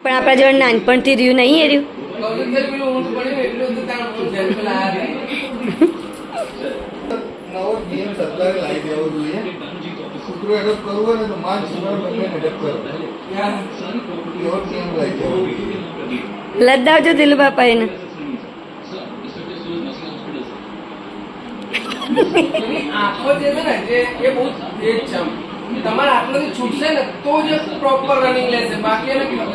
પણ આપણા જોડે નાનપણથી રહ્યું નહીં એ રહ્યું લદ્દાવજો દિલ બાપા એને આંખો જે છે ને એ બહુ છે આમ. તમારા આટલું છૂટશે ને તો જ પ્રોપર રનિંગ લેશે. બાકી એને ખબર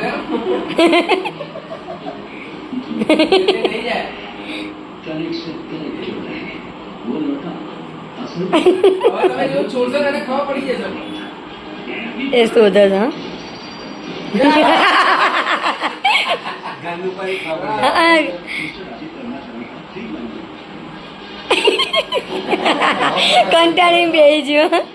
એ શોધે? હા. કંટાળી બેસી ગયો.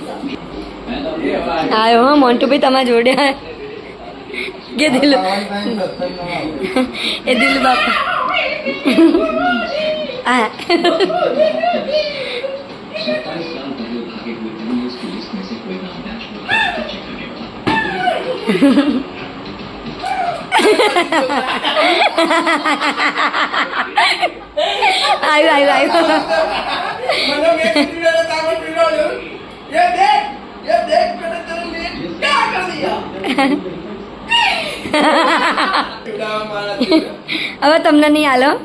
આવ્યો હા મોન્ટુભાઈ તમારા જોડે આયો. કે દિલ ખાવાનો time સત્સંગનો આવે. એ દિલ બાપા હા આવ્યો આવ્યો આવ્યો હવે તમને નહીં આલો?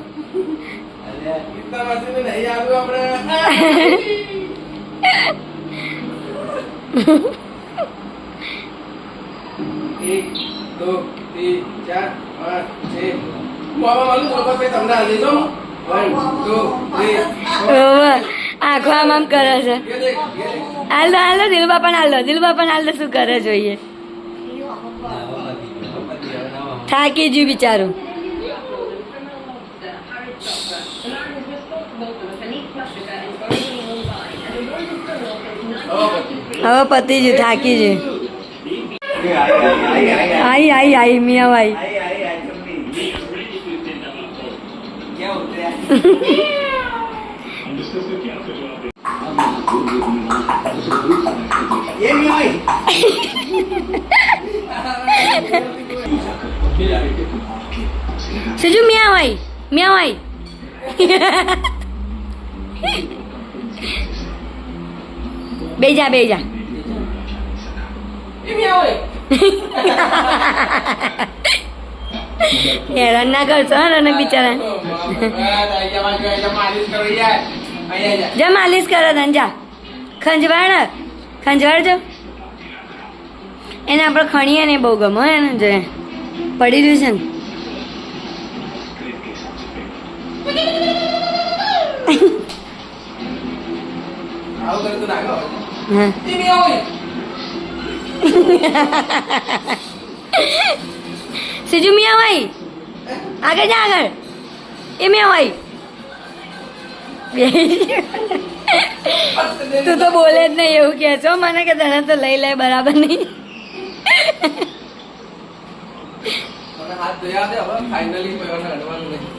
એક દો આખો આમ આમ કરે છે. હાલો હાલો દિલબા પણ હાલો. દિલબા પણ હાલો, શું કરે જોઈએ? થાકી જ્યું બિચારું હવે પતી જ્યું થાકી જ્યું આઈ આઈ આઈ મિયા આઈ સુજુ મિયા aí, meu aí. beija, beija. E meu aí? હેરાન કરશો ને બિચારા માલિશ કરો તને ખંજવાડ ખંજવાડ જો એને આપણે ખણીએ ને બહુ ગમો એને જો પડી રહ્યું છે ને હા એ નહીં હોય સીજુ મિયા ભાઈ આગળ જા આગળ એ મિયા ભાઈ તું તો બોલે જ નહીં એવું કે છો મને કે તને તો લઈ લે બરાબર નહીં મને હાથ ધોયા દે હવે ફાઇનલી કોઈ વાર અડવાનું